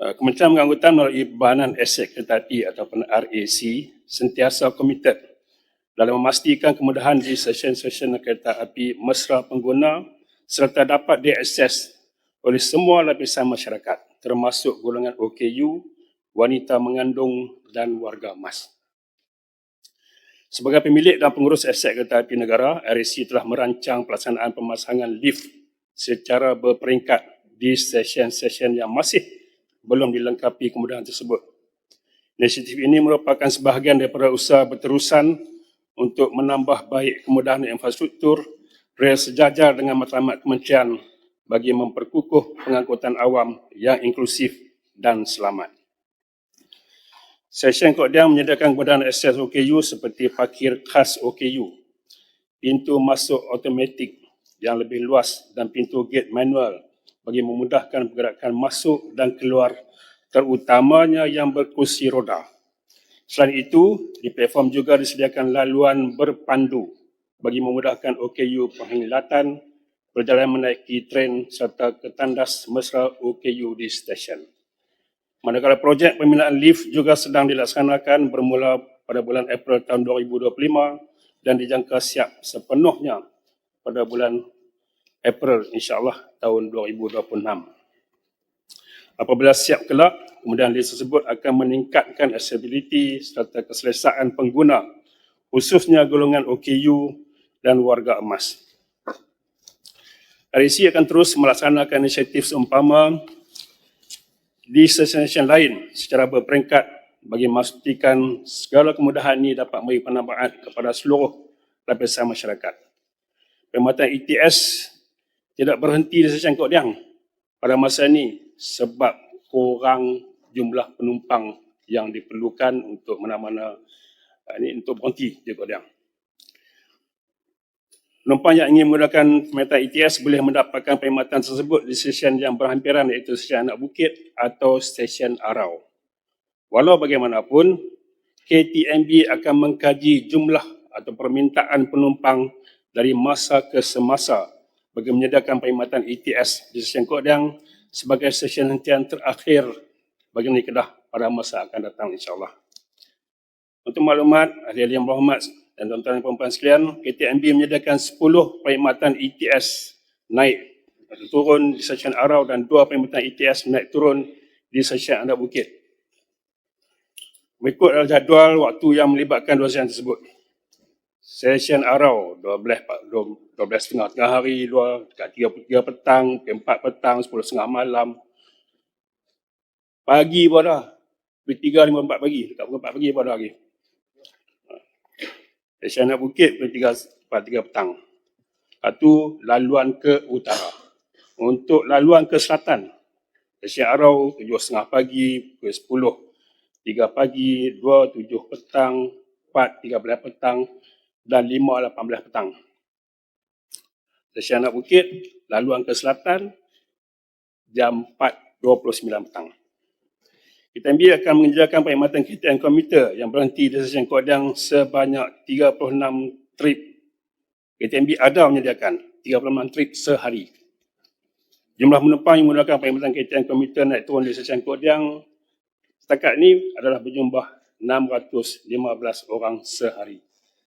Uh, Kementerian Pengangkutan melalui Bahanan Aset Kereta Api ataupun RAC sentiasa komited dalam memastikan kemudahan di stesen-stesen kereta api mesra pengguna serta dapat diakses oleh semua lapisan masyarakat termasuk golongan OKU, wanita mengandung dan warga emas. Sebagai pemilik dan pengurus aset kereta api negara, RAC telah merancang pelaksanaan pemasangan lift secara berperingkat di stesen-stesen yang masih belum dilengkapi kemudahan tersebut. Inisiatif ini merupakan sebahagian daripada usaha berterusan untuk menambah baik kemudahan infrastruktur rel sejajar dengan matlamat kementerian bagi memperkukuh pengangkutan awam yang inklusif dan selamat. Session Kodiang menyediakan kemudahan akses OKU seperti parkir khas OKU, pintu masuk automatik yang lebih luas dan pintu gate manual bagi memudahkan pergerakan masuk dan keluar terutamanya yang berkursi roda. Selain itu, di platform juga disediakan laluan berpandu bagi memudahkan OKU penghilatan, perjalanan menaiki tren serta ketandas mesra OKU di stesen. Manakala projek pembinaan lift juga sedang dilaksanakan bermula pada bulan April tahun 2025 dan dijangka siap sepenuhnya pada bulan April insyaAllah tahun 2026. Apabila siap kelak, kemudian list tersebut akan meningkatkan accessibility serta keselesaan pengguna khususnya golongan OKU dan warga emas. RIC akan terus melaksanakan inisiatif seumpama di stesen-stesen lain secara berperingkat bagi memastikan segala kemudahan ini dapat memberi penambahan kepada seluruh lapisan masyarakat. Perkhidmatan ETS tidak berhenti di stesen Kok Diang pada masa ini sebab kurang jumlah penumpang yang diperlukan untuk mana-mana ini untuk berhenti di Kodiang. Penumpang yang ingin menggunakan perkhidmatan ETS boleh mendapatkan perkhidmatan tersebut di stesen yang berhampiran iaitu stesen Anak Bukit atau stesen Arau. Walau bagaimanapun, KTMB akan mengkaji jumlah atau permintaan penumpang dari masa ke semasa bagi menyediakan perkhidmatan ETS di stesen Kodiang sebagai stesen hentian terakhir bagi negeri Kedah pada masa akan datang insyaAllah. Untuk maklumat, ahli-ahli yang berhormat dan tuan-tuan dan perempuan sekalian, KTMB menyediakan 10 perkhidmatan ETS naik atau turun di stesen Arau dan 2 perkhidmatan ETS naik turun di stesen Anak Bukit. Mengikut adalah jadual waktu yang melibatkan dua stesen tersebut. Session Arau 12 12.30 tengah hari, 2 dekat 3 petang, 4 petang, 10.30 malam, Pagi pun dah. Pukul 3, 5, 4 pagi. Dekat pukul 4 pagi pun dah lagi. Dari anak bukit pukul 3, 4, 3 petang. Lepas tu laluan ke utara. Untuk laluan ke selatan. Dari Arau 7.30 pagi, pukul 10. 3 pagi, 2, 7 petang, 4, 13 petang dan 5, 18 petang. Dari anak bukit, laluan ke selatan jam 4, 29 petang. KTMB akan menyediakan perkhidmatan KTM komuter yang berhenti di stesen Kodang sebanyak 36 trip. KTMB ada menyediakan 36 trip sehari. Jumlah penumpang yang menggunakan perkhidmatan KTM komuter naik turun di stesen Kodang setakat ini adalah berjumlah 615 orang sehari.